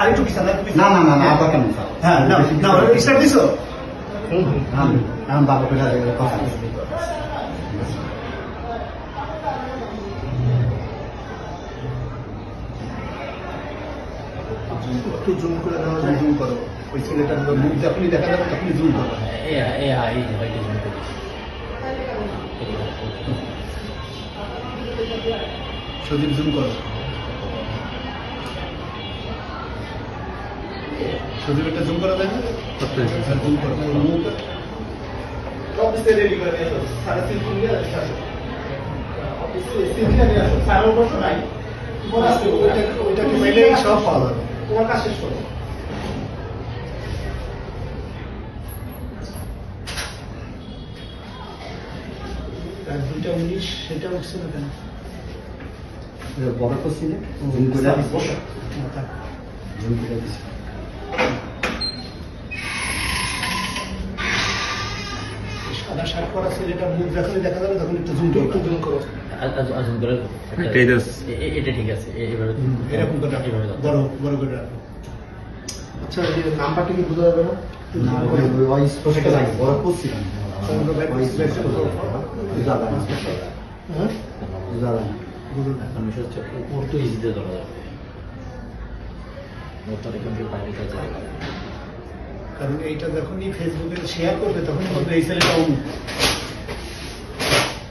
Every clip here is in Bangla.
আরেকটু পিছান, না না না না আর দরকার স্যার। হ্যাঁ, নাও, বেশি স্টার্ট দিছো? আমি আমি বাবা পেটা কথা একটু জুম করে দেওয়া যায়, জুম করো। ওই ছেলেটার মুখ যখনই দেখা যাবে তখনই জুম করো। এ এ হাই হাই জুম করি। জুম করো যায় না? স্যার জুম অফিসে রেডি নিয়ে আসো। নিয়ে আসো। বসো নাই। ওইটাকে সব পাওয়া যাবে তোমার কাজ শেষ করো। আর দুইটা উনিশ সেটা উঠছে না কেন? বড় করছিলে? জুম করে দিছি। না, জুম করে দিছি। সাদা শার্ট পরা ছেলেটার মুখ যখনই দেখা যাবে তখন একটু জুম একটু জুম করো। এটা ঠিক আছে এরকম করে। বড় বড় করে রাখো। আচ্ছা নাম্বারটা কি বোঝা যাবে না? ওর তো ইজিতে ধরা যাবে। তো এখান বাইরে কাজে কারণ এইটা যখনই ফেসবুকে শেয়ার করবে তখন বলবে এই ছেলেটা অমুক।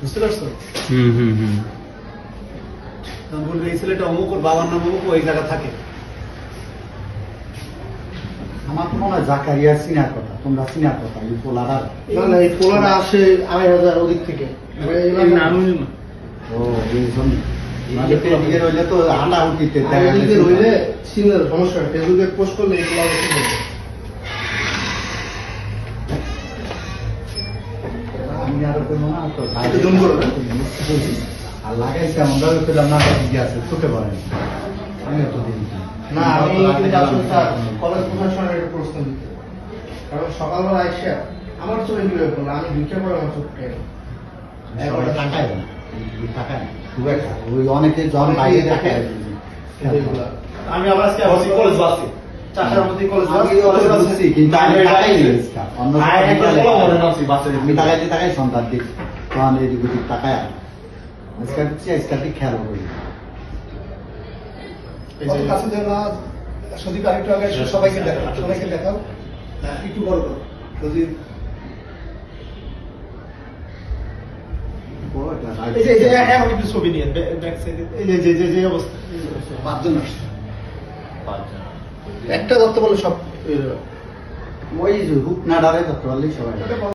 বুঝতে পারছ? হুম হুম হুম। তখন বলবে এই ছেলেটা অমুক ওর বাবার নাম অমুক ওই জায়গা থাকে। আমার তো মনে হয় জাকারিয়া চিনার কথা তোমরা চিনার কথা এই পোলারা। না না এই পোলারা আসে আড়াই হাজার ওদিক থেকে। নাম ও এই জন্য রইলে তো হাঁটা উঠিতে দেখা এদিকে গেছে- রইলে চিন্তার সমস্যা ফেসবুকে পোস্ট করলে এই পোলারা কি বলবে? আমি আরও করব না তো জুম করো আর লাগাইছে আমরা পেলাম না ঠিকই আছে চোখে পড়ে আমি তো দিন না। আমি কিন্তু আসলে স্যার কলেজ প্রশাসনের একটা প্রশ্ন দিতে। কারণ সকালবেলা এসে আমার চোখে কি আমি ঢুকে পড়ে আমার চোখ খেয়ে একবারে না তাকায় না। খুব একটা ওই অনেকে জন বাইরে তাকায় এইগুলা। আমি আবার আজকে কলেজ বাসে। দিক তাকায় আজকাল আজকাল খেয়াল করি না সদীপ আরেকটু আগে সবাইকে দেখাও সবাইকে দেখাও। হ্যাঁ, একটু বড় করো। সদীপ এই যে এখন একটু ছবি নিয়ে ব্যাক সাইডে এই যে যে যে অবস্থা পাঁচজন আসছে পাঁচজন। একটা ধরতে বলে সব ওই যে হুক না ডারে তত সবাই